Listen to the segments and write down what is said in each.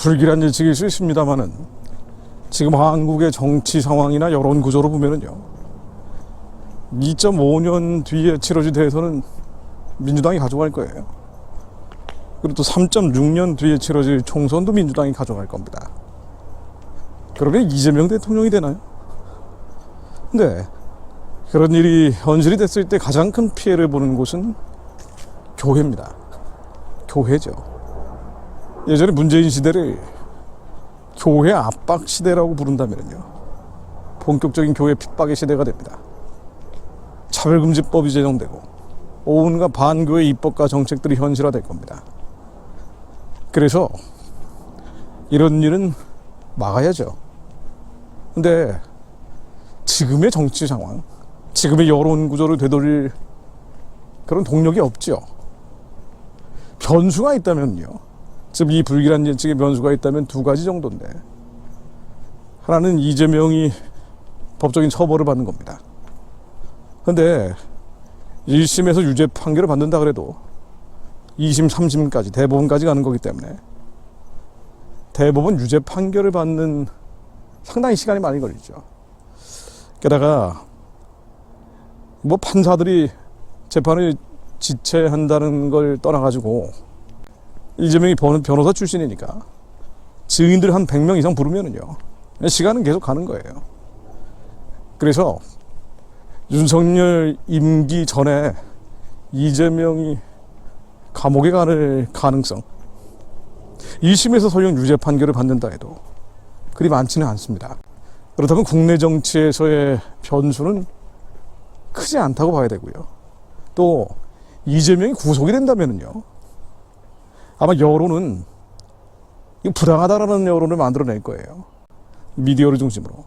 불길한 예측일 수 있습니다만은 지금 한국의 정치 상황이나 여론 구조로 보면은요. 2.5년 뒤에 치러질 대선은 민주당이 가져갈 거예요. 그리고 또 3.6년 뒤에 치러질 총선도 민주당이 가져갈 겁니다. 그러면 이재명 대통령이 되나요? 네. 그런 일이 현실이 됐을 때 가장 큰 피해를 보는 곳은 교회입니다. 교회죠. 예전에 문재인 시대를 교회 압박 시대라고 부른다면요. 본격적인 교회 핍박의 시대가 됩니다. 차별금지법이 제정되고 온갖 반교회 입법과 정책들이 현실화될 겁니다. 그래서 이런 일은 막아야죠. 근데 지금의 정치 상황, 지금의 여론 구조를 되돌릴 그런 동력이 없죠. 변수가 있다면요. 지금 이 불길한 예측의 변수가 있다면 두 가지 정도인데 하나는 이재명이 법적인 처벌을 받는 겁니다. 근데 1심에서 유죄 판결을 받는다 그래도 2심, 3심까지 대법원까지 가는 거기 때문에 대법원 유죄 판결을 받는 상당히 시간이 많이 걸리죠. 게다가 뭐 판사들이 재판을 지체한다는 걸 떠나가지고 이재명이 변- 변호사 출신이니까 증인들 한 100명 이상 부르면은요 시간은 계속 가는 거예요. 그래서 윤석열 임기 전에 이재명이 감옥에 가는 가능성 1심에서 설령 유죄 판결을 받는다 해도 그리 많지는 않습니다. 그렇다면 국내 정치에서의 변수는 크지 않다고 봐야 되고요. 또 이재명이 구속이 된다면은요. 아마 여론은 이거 부당하다라는 여론을 만들어낼 거예요. 미디어를 중심으로.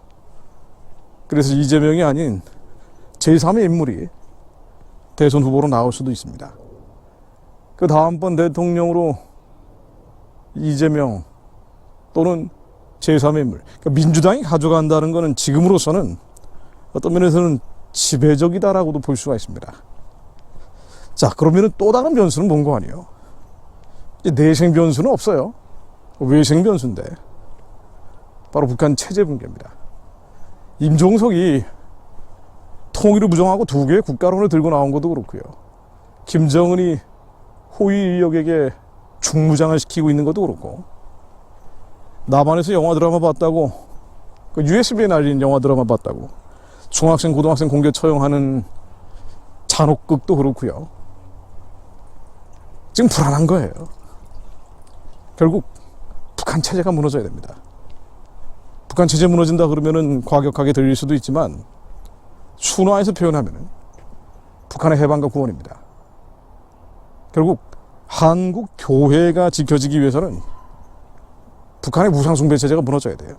그래서 이재명이 아닌 제3의 인물이 대선 후보로 나올 수도 있습니다. 그 다음번 대통령으로 이재명 또는 제3의 인물. 그러니까 민주당이 가져간다는 것은 지금으로서는 어떤 면에서는 지배적이다라고도 볼 수가 있습니다. 자, 그러면은 또 다른 변수는 뭔 거 아니에요? 내생 변수는 없어요. 외생 변수인데. 바로 북한 체제 붕괴입니다. 임종석이 통일을 부정하고 두 개의 국가론을 들고 나온 것도 그렇고요. 김정은이 호위 인력에게 중무장을 시키고 있는 것도 그렇고 남한에서 영화 드라마 봤다고 그 USB에 날린 영화 드라마 봤다고 중학생 고등학생 공개 처형하는 잔혹극도 그렇고요. 지금 불안한 거예요. 결국 북한 체제가 무너져야 됩니다. 북한 체제 무너진다 그러면은 과격하게 들릴 수도 있지만 순화해서 표현하면은 북한의 해방과 구원입니다. 결국 한국 교회가 지켜지기 위해서는 북한의 무상숭배 체제가 무너져야 돼요.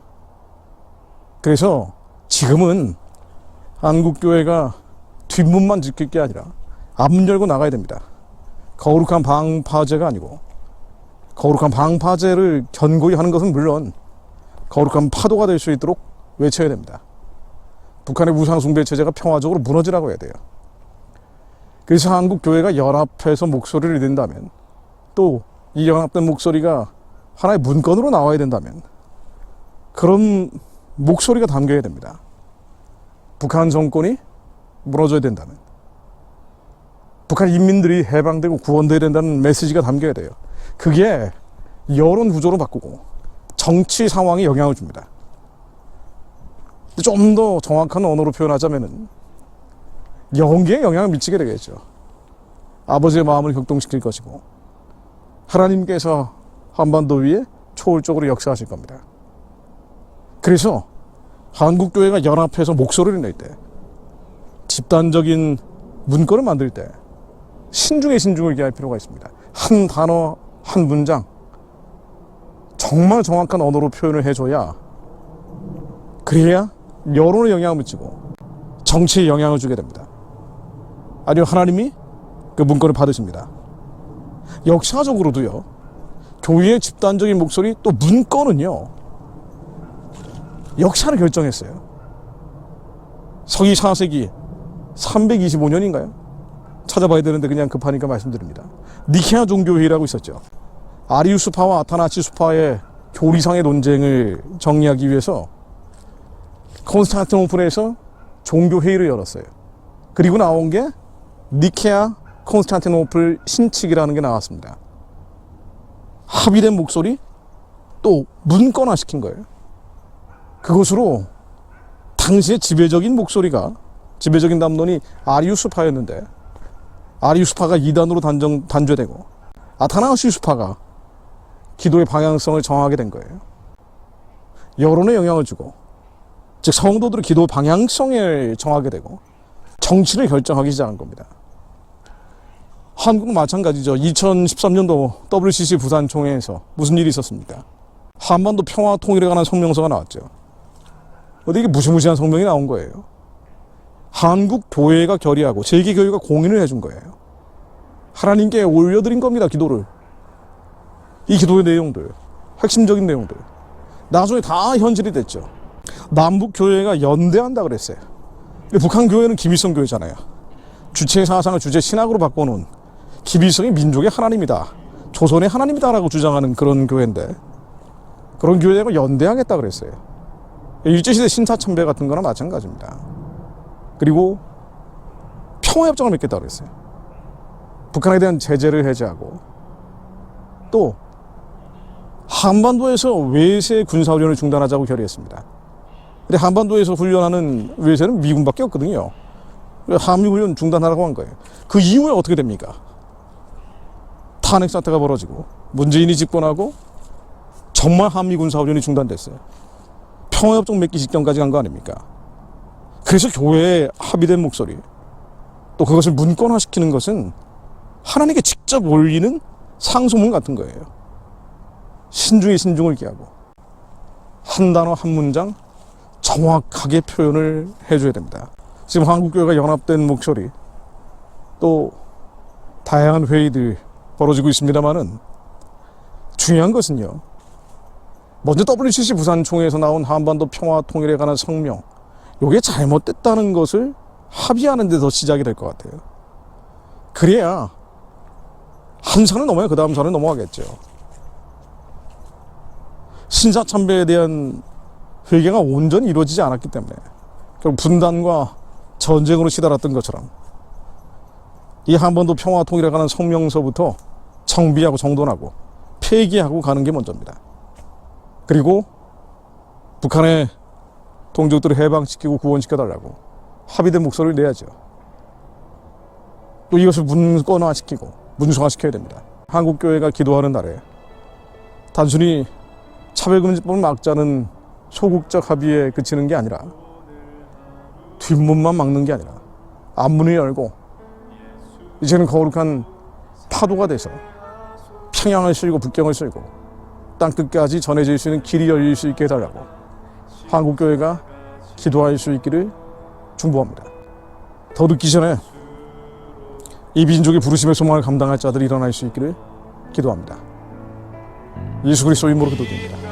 그래서 지금은 한국 교회가 뒷문만 지킬 게 아니라 앞문 열고 나가야 됩니다. 거룩한 방파제가 아니고 거룩한 방파제를 견고히 하는 것은 물론 거룩한 파도가 될 수 있도록 외쳐야 됩니다. 북한의 무상숭배 체제가 평화적으로 무너지라고 해야 돼요. 그래서 한국 교회가 연합해서 목소리를 낸다면 또 이 연합된 목소리가 하나의 문건으로 나와야 된다면 그런 목소리가 담겨야 됩니다. 북한 정권이 무너져야 된다면 북한 인민들이 해방되고 구원돼야 된다는 메시지가 담겨야 돼요. 그게 여론 구조로 바꾸고 정치 상황에 영향을 줍니다. 좀 더 정확한 언어로 표현하자면은 영계에 영향을 미치게 되겠죠. 아버지의 마음을 격동시킬 것이고 하나님께서 한반도 위에 초월적으로 역사하실 겁니다. 그래서 한국 교회가 연합해서 목소리를 낼 때 집단적인 문건을 만들 때 신중에 신중을 기할 필요가 있습니다. 한 단어, 한 문장 정말 정확한 언어로 표현을 해줘야 그래야 여론에 영향을 미치고 정치에 영향을 주게 됩니다. 아니요 하나님이 그 문건을 받으십니다. 역사적으로도요 교회의 집단적인 목소리 또 문건은요 역사를 결정했어요. 서기 4세기 325년인가요? 찾아봐야 되는데 그냥 급하니까 말씀드립니다. 니케아 종교회의라고 있었죠. 아리우스파와 아타나치스파의 교리상의 논쟁을 정리하기 위해서 콘스탄티노플에서 종교 회의를 열었어요. 그리고 나온 게 니케아 콘스탄티노플 신칙이라는 게 나왔습니다. 합의된 목소리 또 문건화 시킨 거예요. 그것으로 당시의 지배적인 목소리가 지배적인 담론이 아리우스파였는데 아리우스파가 이단으로 단정, 단죄되고 아타나우시우스파가 기도의 방향성을 정하게 된 거예요. 여론에 영향을 주고 즉 성도들의 기도 방향성을 정하게 되고 정치를 결정하기 시작한 겁니다. 한국은 마찬가지죠. 2013년도 WCC 부산 총회에서 무슨 일이 있었습니까? 한반도 평화 통일에 관한 성명서가 나왔죠. 근데 이게 무시무시한 성명이 나온 거예요. 한국 교회가 결의하고 세계 교회가 공인을 해준 거예요. 하나님께 올려드린 겁니다. 기도를. 이 기도의 내용들, 핵심적인 내용들. 나중에 다 현실이 됐죠. 남북 교회가 연대한다 그랬어요. 북한 교회는 김일성 교회잖아요. 주체 사상을 주체 신학으로 바꿔놓은 김일성이 민족의 하나님이다. 조선의 하나님이다라고 주장하는 그런 교회인데 그런 교회가 연대하겠다 그랬어요. 일제시대 신사참배 같은 거나 마찬가지입니다. 그리고 평화협정을 맺겠다 그랬어요. 북한에 대한 제재를 해제하고 또 한반도에서 외세 군사훈련을 중단하자고 결의했습니다. 근데 한반도에서 훈련하는 외세는 미군밖에 없거든요. 한미훈련 중단하라고 한 거예요. 그 이후에 어떻게 됩니까? 탄핵 사태가 벌어지고 문재인이 집권하고 정말 한미 군사훈련이 중단됐어요. 평화협정 맺기 직전까지 간 거 아닙니까? 그래서 교회에 합의된 목소리 또 그것을 문건화시키는 것은 하나님께 직접 올리는 상소문 같은 거예요. 신중에 신중을 기하고 한 단어 한 문장 정확하게 표현을 해줘야 됩니다. 지금 한국교회가 연합된 목소리 또 다양한 회의들 벌어지고 있습니다만은 중요한 것은요. 먼저 WCC 부산 총회에서 나온 한반도 평화 통일에 관한 성명 요게 잘못됐다는 것을 합의하는 데서 시작이 될 것 같아요. 그래야 한 산을 넘어야 그 다음 산을 넘어가겠죠. 신사참배에 대한 회개가 온전히 이루어지지 않았기 때문에 결국 분단과 전쟁으로 시달았던 것처럼 이 한반도 평화 통일에 관한 성명서부터 정비하고 정돈하고 폐기하고 가는 게 먼저입니다. 그리고 북한의 동족들을 해방시키고 구원시켜달라고 합의된 목소리를 내야죠. 또 이것을 문건화시키고 문서화시켜야 됩니다. 한국교회가 기도하는 날에 단순히 차별금지법을 막자는 소극적 합의에 그치는 게 아니라 뒷문만 막는 게 아니라 앞문을 열고 이제는 거룩한 파도가 돼서 평양을 쓸고 북경을 쓸고 땅끝까지 전해질 수 있는 길이 열릴 수 있게 해달라고 한국교회가 기도할 수 있기를 중보합니다. 더 늦기 전에 이 민족의 부르심의 소망을 감당할 자들이 일어날 수 있기를 기도합니다. 예수 그리스도 이름으로 기도드립니다.